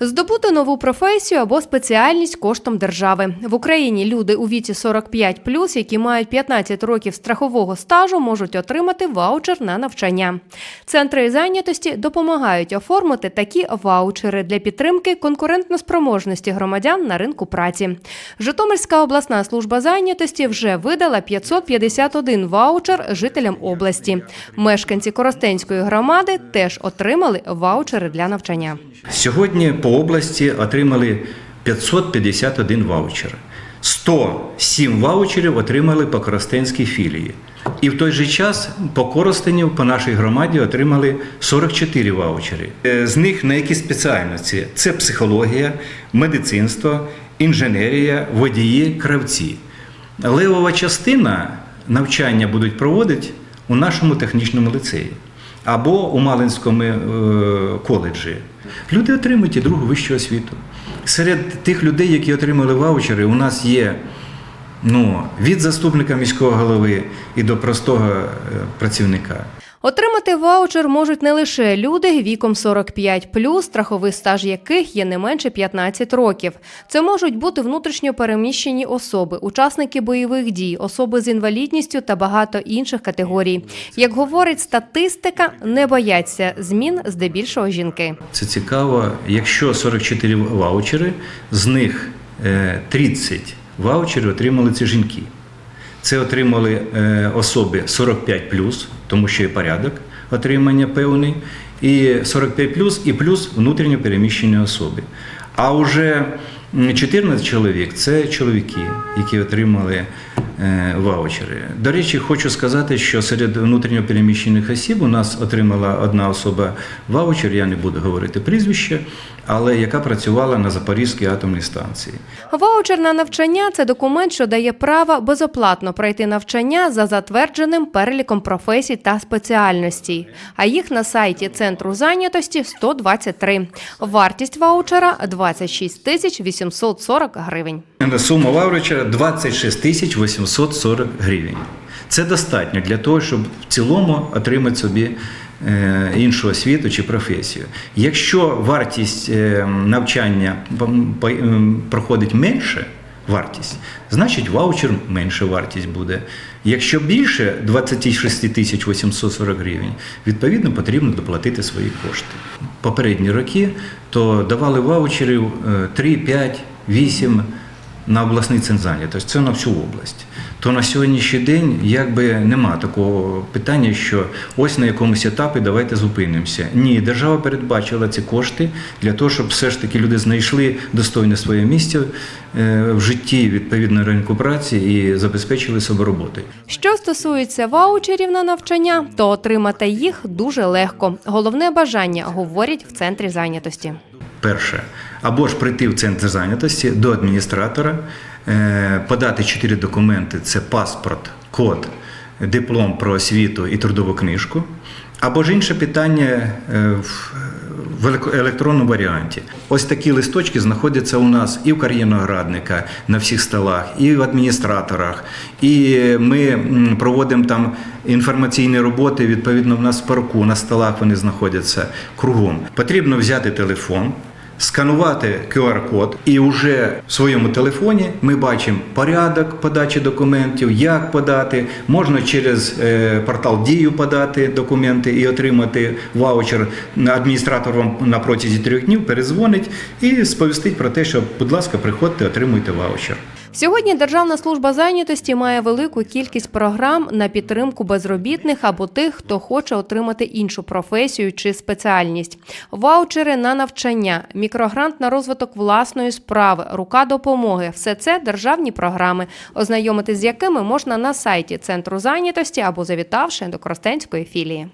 Здобути нову професію або спеціальність коштом держави в Україні. Люди у віці 45+, які мають 15 років страхового стажу, можуть отримати ваучер на навчання. Центри зайнятості допомагають оформити такі ваучери для підтримки конкурентноспроможності громадян на ринку праці. Житомирська обласна служба зайнятості вже видала 551 ваучер жителям області. Мешканці Коростенської громади теж отримали ваучери для навчання. Сьогодні по області отримали 551 ваучер. 107 ваучерів отримали по Коростенській філії. І в той же час по Коростенів, по нашій громаді отримали 44 ваучери. Е, З них на які спеціальності? Це психологія, медицинство, інженерія, водії, кравці. Левова частина навчання будуть проводити у нашому технічному ліцеї або у Малинському е, коледжі. Люди отримують і другу вищу освіту. Серед тих людей, які отримали ваучери, у нас є ну, від заступника міського голови і до простого е, працівника. Отримати ваучер можуть не лише люди віком 45+, страховий стаж яких є не менше 15 років. Це можуть бути внутрішньо переміщені особи, учасники бойових дій, особи з інвалідністю та багато інших категорій. Як говорить статистика, не бояться змін здебільшого жінки. Це цікаво. Якщо 44 ваучери, з них е, 30 ваучерів отримали ці жінки. Це отримали е, особи 45 тому що є порядок отримання певний, і 45 і плюс внутрішньо переміщені особи. А вже м, 14 чоловік це чоловіки, які отримали ваучери. До речі, хочу сказати, що серед внутрішньо переміщених осіб у нас отримала одна особа ваучер, я не буду говорити прізвище, але яка працювала на Запорізькій атомній станції. Ваучер на навчання це документ, що дає право безоплатно пройти навчання за затвердженим переліком професій та спеціальностей. А їх на сайті центру зайнятості 123. Вартість ваучера 26 тисяч 840 гривень. Сума ваучера 26 тисяч 840 гривень. Це достатньо для того, щоб в цілому отримати собі е, іншу освіту чи професію. Якщо вартість е, навчання м, проходить менше, вартість, значить ваучер менше вартість буде. Якщо більше 26 тисяч 840 гривень, відповідно потрібно доплатити свої кошти. Попередні роки то давали ваучерів е, 3, 5, 8 на обласний центр зайнятості, це на всю область. То на сьогоднішній день якби нема такого питання, що ось на якомусь етапі давайте зупинимося. Ні, держава передбачила ці кошти для того, щоб все ж таки люди знайшли достойне своє місце е, в житті відповідно ринку праці і забезпечили себе роботою. Що стосується ваучерів на навчання, то отримати їх дуже легко. Головне бажання говорять в центрі зайнятості. Перше, або ж прийти в центр зайнятості до адміністратора, е, подати чотири документи: це паспорт, код, диплом про освіту і трудову книжку. Або ж інше питання е, в- електронному варіанті. Ось такі листочки знаходяться у нас і в кар'єрного радника на всіх столах, і в адміністраторах. І ми проводимо там інформаційні роботи. Відповідно, в нас в парку на столах вони знаходяться кругом. Потрібно взяти телефон. Сканувати QR-код, і вже в своєму телефоні ми бачимо порядок подачі документів, як подати. Можна через е, портал Дію подати документи і отримати ваучер. Адміністратор вам на протязі трьох днів перезвонить і сповістить про те, що, будь ласка, приходьте, отримуйте ваучер. Сьогодні Державна служба зайнятості має велику кількість програм на підтримку безробітних або тих, хто хоче отримати іншу професію чи спеціальність. Ваучери на навчання, мікрогрант на розвиток власної справи, рука допомоги все це державні програми, ознайомитись з якими можна на сайті центру зайнятості або завітавши до Кростенської філії.